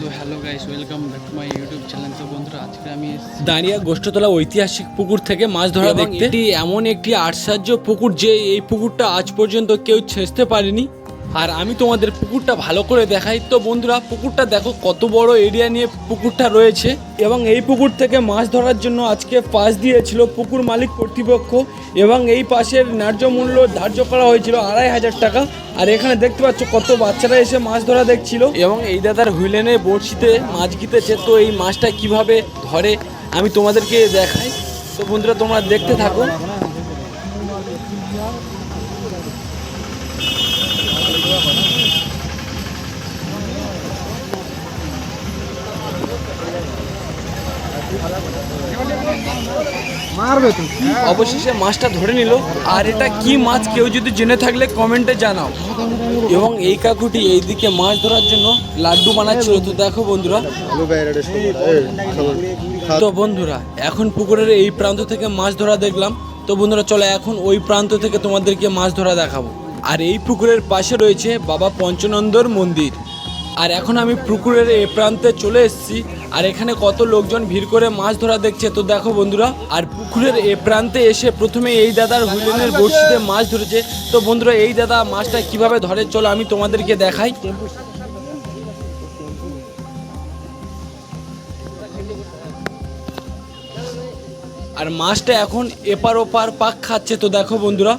তো hello guys welcome back to my YouTube channel তো বন্ধুরা আজকে আমি দাঁড়িয়ে গোষ্ঠতলা ঐতিহাসিক পুকুর থেকে মাছ ধরা দেখতে। এমন একটি আশ্চর্য পুকুর যে এই পুকুরটা আজ পর্যন্ত কেউ ছেঁচতে পারেনি। আর আমি তোমাদের পুকুরটা ভালো করে দেখাই। তো বন্ধুরা, পুকুরটা দেখো কত বড় এরিয়া নিয়ে পুকুরটা রয়েছে। এবং এই পুকুর থেকে মাছ ধরার জন্য আজকে পাশ দিয়েছিল পুকুর মালিক কর্তৃপক্ষ। এবং এই পাশের ন্যায্য মূল্য ধার্য করা হয়েছিল আড়াই হাজার টাকা। আর এখানে দেখতে পাচ্ছ কত বাচ্চারা এসে মাছ ধরা দেখছিল। এবং এই দাদার হুইলেনে বড়শিতে মাছ গিতেছে। তো এই মাছটা কীভাবে ধরে আমি তোমাদেরকে দেখাই। তো বন্ধুরা, তোমরা দেখতে থাকো। অবশেষে মাছটা ধরে নিল। আর এটা কি মাছ কেউ যদি জেনে থাকলে কমেন্টে জানাও। এবং এই কাকুটি এইদিকে মাছ ধরার জন্য লাড্ডু বানাচ্ছিল। তো দেখো বন্ধুরা। তো বন্ধুরা, এখন পুকুরের এই প্রান্ত থেকে মাছ ধরা দেখলাম। তো বন্ধুরা, চলো এখন ওই প্রান্ত থেকে তোমাদেরকে মাছ ধরা দেখাবো। আর এই পুকুরের পাশে রয়েছে বাবা পঞ্চনন্দর মন্দির। আর এখন আমি পুকুরের এ প্রান্তে চলে এসেছি। আর এখানে কত লোকজন ভিড় করে মাছ ধরা দেখছে, তো দেখো বন্ধুরা। আর পুকুরের এ প্রান্তে এসে প্রথমে এই দাদার হুইলেনের বড়শিতে মাছ ধরেছে। তো বন্ধুরা, এই দাদা মাছটা কীভাবে ধরে, চলো আমি তোমাদেরকে দেখাই। আর মাছটা এখন এপার ওপার পাক খাচ্ছে, তো দেখো বন্ধুরা।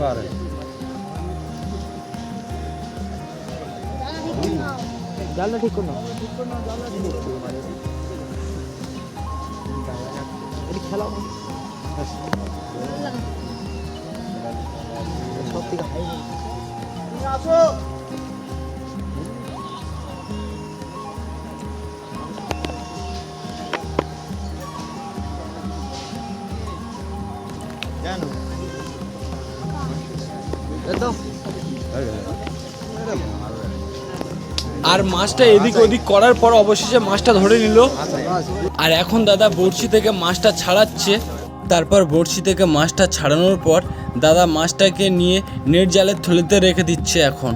পারে জানলা ঠিক করো এটি খেলাও সব থেকে হাই জানো আর মাছটা এদিক ওদিক করার পর অবশেষে মাছটা ধরে নিল। আর এখন দাদা বড়শি থেকে মাছটা ছাড়াচ্ছে। তারপর বড়শি থেকে মাছটা ছাড়ানোর পর দাদা মাছটাকে নিয়ে নেট জালের থলিতে রেখে দিচ্ছে এখন।